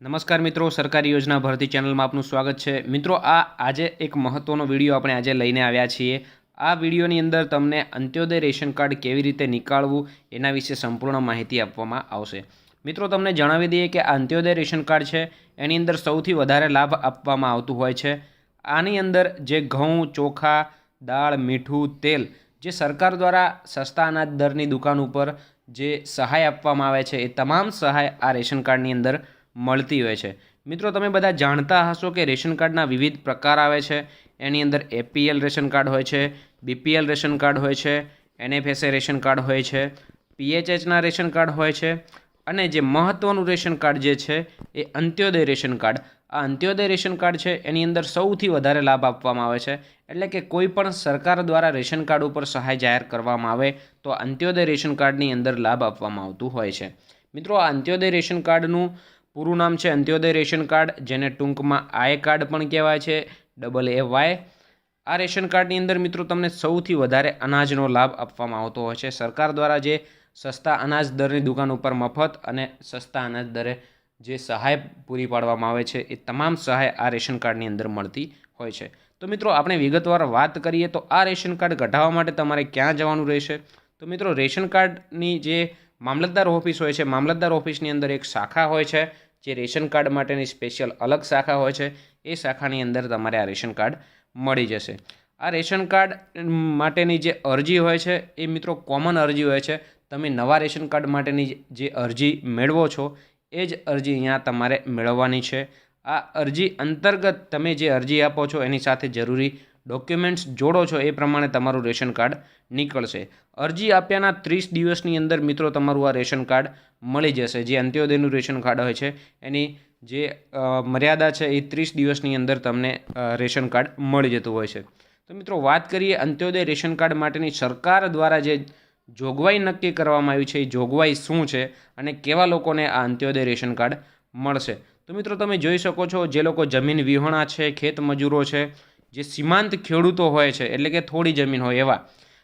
નમસ્કાર મિત્રો, સરકારી યોજના ભરતી ચેનલમાં આપનું સ્વાગત છે. મિત્રો, આ આજે એક મહત્ત્વનો વીડિયો આપણે આજે લઈને આવ્યા છીએ. આ વિડીયોની અંદર તમને અંત્યોદય રેશન કાર્ડ કેવી રીતે નીકાળવું એના વિશે સંપૂર્ણ માહિતી આપવામાં આવશે. મિત્રો, તમને જણાવી દઈએ કે આ અંત્યોદય રેશન કાર્ડ છે. એની અંદર સૌથી વધારે લાભ આપવામાં આવતું હોય છે. આની અંદર જે ઘઉં, ચોખા, દાળ, મીઠું, તેલ જે સરકાર દ્વારા સસ્તા અનાજ દરની દુકાન ઉપર જે સહાય આપવામાં આવે છે, એ તમામ સહાય આ રેશન કાર્ડની અંદર મળતી હોય છે. મિત્રો, તમે બધા જાણતા હશો કે રેશન કાર્ડના વિવિધ પ્રકાર આવે છે. એની અંદર એપીએલ રેશન કાર્ડ હોય છે, બીપીએલ રેશન કાર્ડ હોય છે, એનએફએસએ રેશન કાર્ડ હોય છે, પીએચએચના રેશન કાર્ડ હોય છે, અને જે મહત્ત્વનું રેશન કાર્ડ જે છે એ અંત્યોદય રેશન કાર્ડ. આ અંત્યોદય રેશન કાર્ડ છે, એની અંદર સૌથી વધારે લાભ આપવામાં આવે છે. એટલે કે કોઈ પણ સરકાર દ્વારા રેશન કાર્ડ ઉપર સહાય જાહેર કરવામાં આવે, તો અંત્યોદય રેશન કાર્ડની અંદર લાભ આપવામાં આવતું હોય છે. મિત્રો, આ અંત્યોદય રેશન કાર્ડનું પૂરું નામ છે અંત્યોદય રેશન કાર્ડ, જેને ટૂંકમાં આઈ કાર્ડ પણ કહેવાય છે, ડબલ એ વાય. આ રેશન કાર્ડની અંદર મિત્રો તમને સૌથી વધારે અનાજનો લાભ આપવામાં આવતો હોય છે. સરકાર દ્વારા જે સસ્તા અનાજ દરની દુકાન ઉપર મફત અને સસ્તા અનાજ દરે જે સહાય પૂરી પાડવામાં આવે છે, એ તમામ સહાય આ રેશન કાર્ડની અંદર મળતી હોય છે. તો મિત્રો, આપણે વિગતવાર વાત કરીએ તો આ રેશન કાર્ડ કઢાવવા માટે તમારે ક્યાં જવાનું રહેશે? તો મિત્રો, રેશન કાર્ડની જે મામલતદાર ઓફિસ હોય છે, મામલતદાર ઓફિસની અંદર એક શાખા હોય છે જે રેશન કાર્ડ માટેની સ્પેશિયલ અલગ શાખા હોય છે, એ શાખાની અંદર તમારે આ રેશન કાર્ડ મળી જશે. આ રેશન કાર્ડ માટેની જે અરજી હોય છે, એ મિત્રો કોમન અરજી હોય છે. તમે નવા રેશન કાર્ડ માટેની જે અરજી મેળવો છો, એ જ અરજી અહીંયા તમારે મેળવવાની છે. આ અરજી અંતર્ગત તમે જે અરજી આપો છો, એની સાથે જરૂરી ડોક્યુમેન્ટ્સ જોડો છો એ પ્રમાણે તમારું રેશન કાર્ડ નીકળશે. અરજી આપ્યાના ત્રીસ દિવસની અંદર મિત્રો તમારું આ રેશન કાર્ડ મળી જશે. જે અંત્યોદયનું રેશન કાર્ડ હોય છે, એની જે મર્યાદા છે એ ત્રીસ દિવસની અંદર તમને રેશન કાર્ડ મળી જતું હોય છે. તો મિત્રો વાત કરીએ અંત્યોદય રેશન કાર્ડ માટેની સરકાર દ્વારા જે જોગવાઈ નક્કી કરવામાં આવી છે, એ જોગવાઈ શું છે અને કેવા લોકોને આ અંત્યોદય રેશન કાર્ડ મળશે? તો મિત્રો તમે જોઈ શકો છો, જે લોકો જમીન વિહોણા છે, ખેત મજૂરો છે જે સીમાંત ખેડૂતો હોય છે, એટલે કે થોડી જમીન હોય એવા,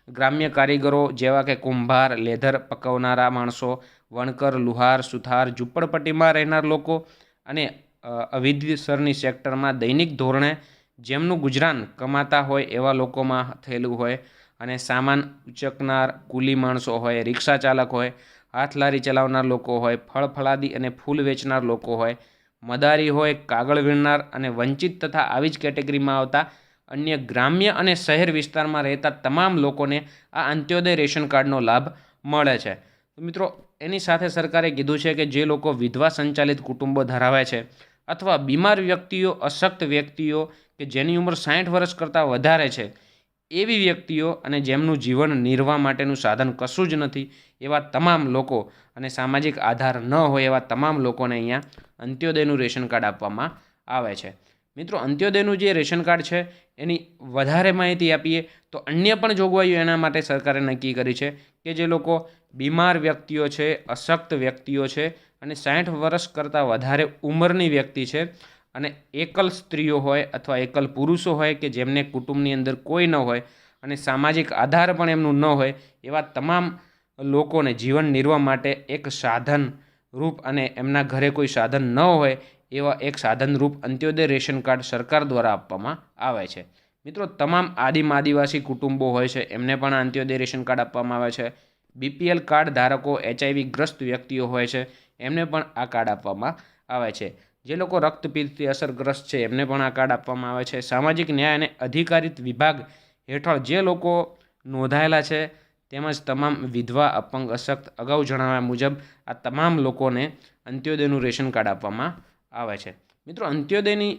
ગ્રામ્ય કારીગરો જેવા કે કુંભાર, લેધર પકવનારા માણસો, વણકર, લુહાર, સુથાર, ઝૂંપડપટ્ટીમાં રહેનાર લોકો અને અવિધસરની સેક્ટરમાં દૈનિક ધોરણે જેમનું ગુજરાન કમાતા હોય એવા લોકોમાં થયેલું હોય અને સામાન ઉચકનાર કુલી માણસો હોય, રિક્ષા ચાલક હોય, હાથલારી ચલાવનાર લોકો હોય, ફળ ફળાદી અને ફૂલ વેચનાર લોકો હોય મદારી હોય, કાગળ વીણનાર અને વંચિત તથા આવી જ કેટેગરીમાં આવતા અન્ય ગ્રામ્ય અને શહેર વિસ્તારમાં રહેતા તમામ લોકોને આ અંત્યોદય રેશન કાર્ડનો લાભ મળે છે. મિત્રો, એની સાથે સરકારે કીધું છે કે જે લોકો વિધવા સંચાલિત કુટુંબો ધરાવે છે અથવા બીમાર વ્યક્તિઓ, અશક્ત વ્યક્તિઓ કે જેની ઉંમર સાઠ વર્ષ કરતાં વધારે છે, એવી વ્યક્તિઓ અને જેમનું જીવન નિર્વાહ માટેનું સાધન કશું જ નથી એવા તમામ લોકો અને સામાજિક આધાર ન હોય એવા તમામ લોકોને અહીંયા અંત્યોદયનું રેશન કાર્ડ આપવામાં આવે છે. મિત્રો, અંત્યોદયનું જે રેશન કાર્ડ છે, એની વધારે માહિતી આપીએ તો અન્ય પણ જોગવાઈઓ એના માટે સરકારે નક્કી કરી છે કે જે લોકો બીમાર વ્યક્તિઓ છે, અશક્ત વ્યક્તિઓ છે અને સાઠ વર્ષ કરતાં વધારે ઉંમરની વ્યક્તિ છે અને એકલ સ્ત્રીઓ હોય અથવા એકલ પુરુષો હોય કે જેમને કુટુંબની અંદર કોઈ ન હોય અને સામાજિક આધાર પણ એમનું ન હોય એવા તમામ લોકોને જીવન નિર્વાહ માટે એક સાધન રૂપ અને એમના ઘરે કોઈ સાધન ન હોય, એવા એક સાધનરૂપ અંત્યોદય રેશન કાર્ડ સરકાર દ્વારા આપવામાં આવે છે. મિત્રો, તમામ આદિમ આદિવાસી કુટુંબો હોય છે, એમને પણ અંત્યોદય રેશન કાર્ડ આપવામાં આવે છે. બીપીએલ કાર્ડ ધારકો એચઆઈવી ગ્રસ્ત વ્યક્તિઓ હોય છે, એમને પણ આ કાર્ડ આપવામાં આવે છે. જે લોકો રક્તપિત્તથી અસરગ્રસ્ત છે, એમને પણ આ કાર્ડ આપવામાં આવે છે. સામાજિક ન્યાય અને અધિકારિત વિભાગ હેઠળ જે લોકો નોંધાયેલા છે તેમજ તમામ વિધવા અપંગ અશક્ત અગાઉ જણાવ્યા મુજબ આ તમામ લોકોને અંત્યોદયનું રેશન કાર્ડ આપવામાં આવે છે. મિત્રો, અંત્યોદયની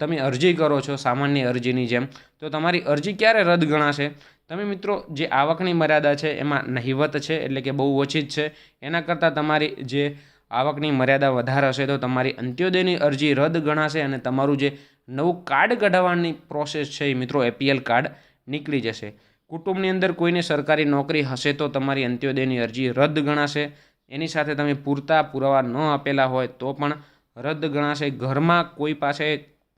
તમે અરજી કરો છો, સામાન્ય અરજીની જેમ, તો તમારી અરજી ક્યારે રદ ગણાશે? તમે મિત્રો, જે આવકની મર્યાદા છે, એમાં નહિવત છે, એટલે કે બહુ ઓછી જ છે, એના કરતાં તમારી જે આવકની મર્યાદા વધારે હશે, તો તમારી અંત્યોદયની અરજી રદ ગણાશે અને તમારું જે નવું કાર્ડ કઢાવવાની પ્રોસેસ છે એ મિત્રો એપીએલ કાર્ડ નીકળી જશે. કુટુંબની અંદર કોઈને સરકારી નોકરી હશે તો તમારી અંત્યોદયની અરજી રદ ગણાશે. એની સાથે તમે પૂરતા પુરાવા ન આપેલા હોય તો પણ રદ ગણાશે. ઘરમાં કોઈ પાસે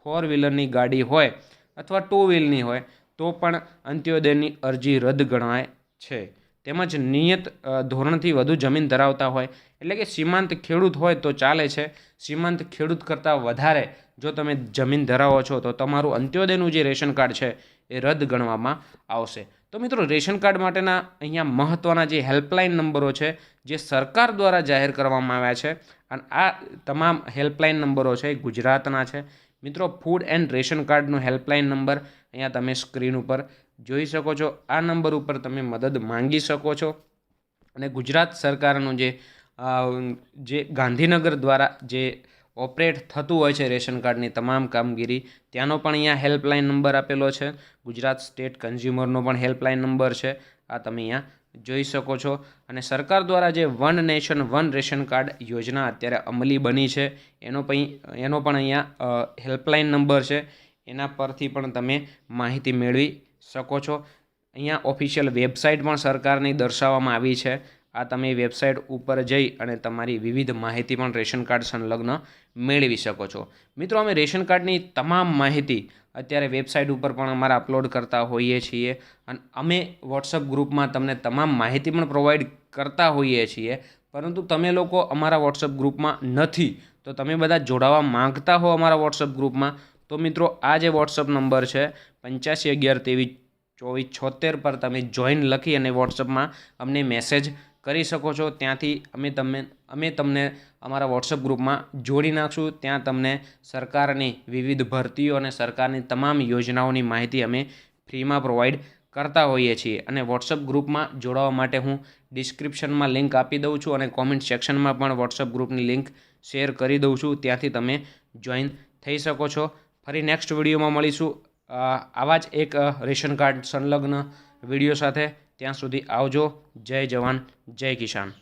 ફોર વ્હીલરની ગાડી હોય અથવા ટુ વ્હીલની હોય તો પણ અંત્યોદયની અરજી રદ ગણાય છે. તેમજ નિયત ધોરણથી વધુ જમીન ધરાવતા હોય, એટલે કે સીમાંત ખેડૂત હોય તો ચાલે છે. સીમાંત ખેડૂત કરતાં વધારે જો તમે જમીન ધરાવો છો તો તમારું અંત્યોદયનું જે રેશન કાર્ડ છે એ રદ ગણવામાં આવશે. તો મિત્રો, રેશન કાર્ડ માટેના અહીંયા મહત્ત્વના જે હેલ્પલાઇન નંબરો છે, જે સરકાર દ્વારા જાહેર કરવામાં આવ્યા છે, અને આ તમામ હેલ્પલાઇન નંબરો છે એ ગુજરાતના છે. મિત્રો, ફૂડ એન્ડ રેશન કાર્ડનો હેલ્પલાઇન નંબર અહીંયા તમે સ્ક્રીન ઉપર જોઈ શકો છો. આ નંબર ઉપર તમે મદદ માંગી શકો છો. અને ગુજરાત સરકારનું જે જે ગાંધીનગર દ્વારા જે ઓપરેટ થતું હોય છે રેશન કાર્ડની તમામ કામગીરી. ત્યાંનો પણ અહીંયા હેલ્પલાઇન નંબર આપેલો છે. ગુજરાત સ્ટેટ કન્ઝ્યુમરનો પણ હેલ્પલાઇન નંબર છે. આ તમે અહીંયા જોઈ શકો છો. અને સરકાર દ્વારા જે one nation, one ration card યોજના અત્યારે અમલી બની છે, એનો પણ એનો પણ અહીંયા હેલ્પલાઇન નંબર છે. એના પરથી પણ તમે માહિતી મેળવી શકો છો. અહીંયા ઓફિશિયલ વેબસાઇટ પણ સરકારની દર્શાવવામાં આવી છે. આ તમે વેબસાઇટ ઉપર જઈ અને તમારી વિવિધ માહિતી પણ રેશન કાર્ડ સંલગ્ન મેળવી શકો છો. મિત્રો, અમે રેશન કાર્ડની તમામ માહિતી અત્યારે વેબસાઇટ ઉપર પણ અમારા અપલોડ કરતા હોઈએ છીએ અને અમે વોટ્સઅપ ગ્રુપમાં તમને તમામ માહિતી પણ પ્રોવાઈડ કરતા હોઈએ છીએ. પરંતુ તમે લોકો અમારા વોટ્સઅપ ગ્રુપમાં નથી, તો તમે બધા જોડાવા માંગતા હો અમારા વોટ્સઅપ ગ્રુપમાં? તો મિત્રો, આ જે વોટ્સઅપ નંબર છે, પંચ્યાસી અગિયાર ત્રેવીસ ચોવીસ છોતેર પર તમે જોઈન લખી અને વોટ્સઅપમાં અમને મેસેજ કરી શકો છો. ત્યાંથી અમે તમને અમે તમને અમારા વોટ્સઅપ ગ્રુપમાં જોડી નાખશું. ત્યાં તમને સરકારની વિવિધ ભરતીઓ અને સરકારની તમામ યોજનાઓની માહિતી અમે ફ્રીમાં પ્રોવાઈડ કરતા હોઈએ છીએ. અને વોટ્સઅપ ગ્રુપમાં જોડાવા માટે હું ડિસ્ક્રિપ્શનમાં લિંક આપી દઉં છું અને કોમેન્ટ સેક્શનમાં પણ વોટ્સઅપ ગ્રુપની લિંક શેર કરી દઉં છું. ત્યાંથી તમે જોઈન થઈ શકો છો. ફરી નેક્સ્ટ વિડીયોમાં મળીશું. આવા જ એક રેશન કાર્ડ સંલગ્ન વીડિયો સાથે. ત્યાં સુધી આવજો. જય જવાન. જય કિસાન.